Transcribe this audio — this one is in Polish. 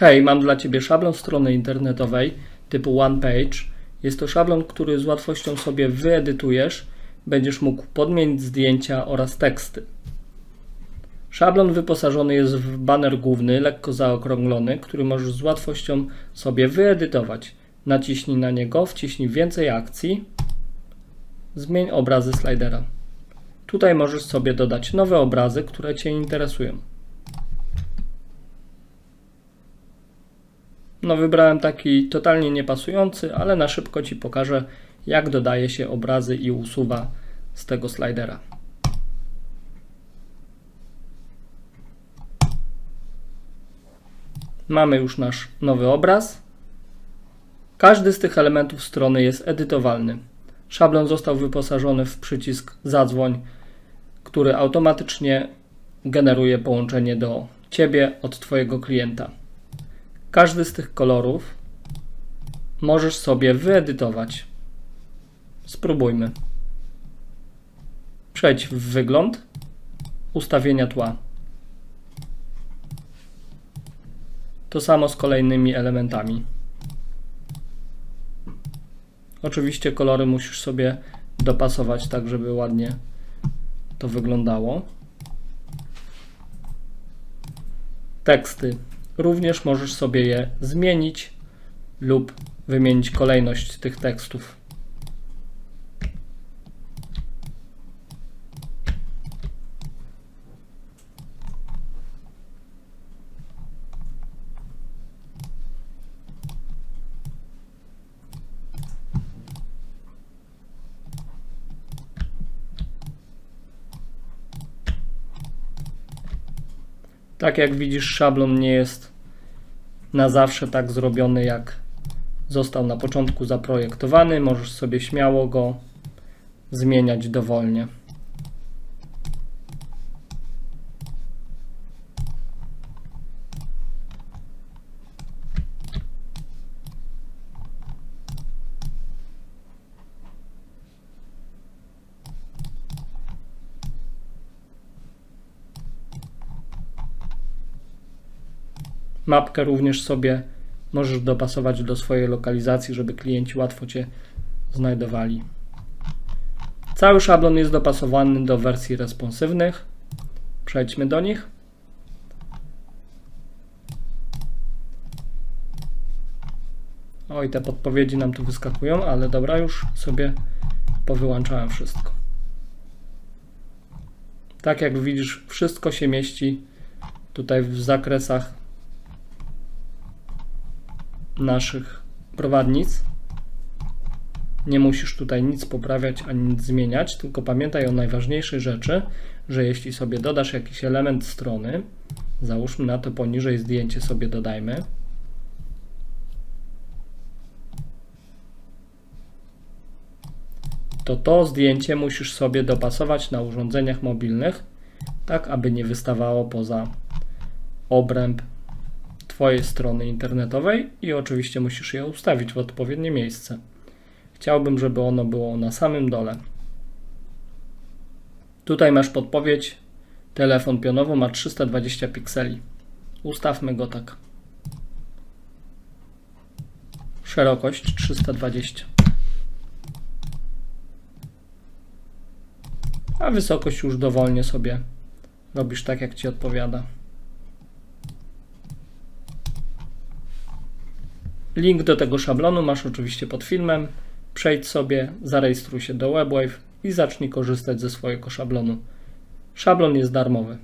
Hej, mam dla Ciebie szablon strony internetowej typu OnePage. Jest to szablon, który z łatwością sobie wyedytujesz. Będziesz mógł podmienić zdjęcia oraz teksty. Szablon wyposażony jest w baner główny, lekko zaokrąglony, który możesz z łatwością sobie wyedytować. Naciśnij na niego, wciśnij więcej akcji, zmień obrazy slidera. Tutaj możesz sobie dodać nowe obrazy, które Cię interesują. No wybrałem taki totalnie niepasujący, ale na szybko Ci pokażę jak dodaje się obrazy i usuwa z tego slidera. Mamy już nasz nowy obraz. Każdy z tych elementów strony jest edytowalny. Szablon został wyposażony w przycisk zadzwoń, który automatycznie generuje połączenie do Ciebie od Twojego klienta. Każdy z tych kolorów możesz sobie wyedytować. Spróbujmy. Przejdź w wygląd, ustawienia tła. To samo z kolejnymi elementami. Oczywiście kolory musisz sobie dopasować tak, żeby ładnie to wyglądało. Teksty również możesz sobie je zmienić lub wymienić kolejność tych tekstów. Tak jak widzisz, szablon nie jest na zawsze tak zrobiony, jak został na początku zaprojektowany. Możesz sobie śmiało go zmieniać dowolnie. Mapkę również sobie możesz dopasować do swojej lokalizacji, żeby klienci łatwo Cię znajdowali. Cały szablon jest dopasowany do wersji responsywnych. Przejdźmy do nich. Oj, te podpowiedzi nam tu wyskakują, ale dobra, już sobie powyłączałem wszystko. Tak jak widzisz, wszystko się mieści tutaj w zakresach naszych prowadnic. Nie musisz tutaj nic poprawiać ani nic zmieniać, tylko pamiętaj o najważniejszej rzeczy, że jeśli sobie dodasz jakiś element strony, załóżmy na to poniżej zdjęcie sobie dodajmy. To to zdjęcie musisz sobie dopasować na urządzeniach mobilnych, tak aby nie wystawało poza obręb Twojej strony internetowej i oczywiście musisz je ustawić w odpowiednie miejsce. Chciałbym, żeby ono było na samym dole. Tutaj masz podpowiedź. Telefon pionowo ma 320 pikseli. Ustawmy go tak. Szerokość 320. A wysokość już dowolnie sobie robisz tak, jak Ci odpowiada. Link do tego szablonu masz oczywiście pod filmem. Przejdź sobie, zarejestruj się do WebWave i zacznij korzystać ze swojego szablonu. Szablon jest darmowy.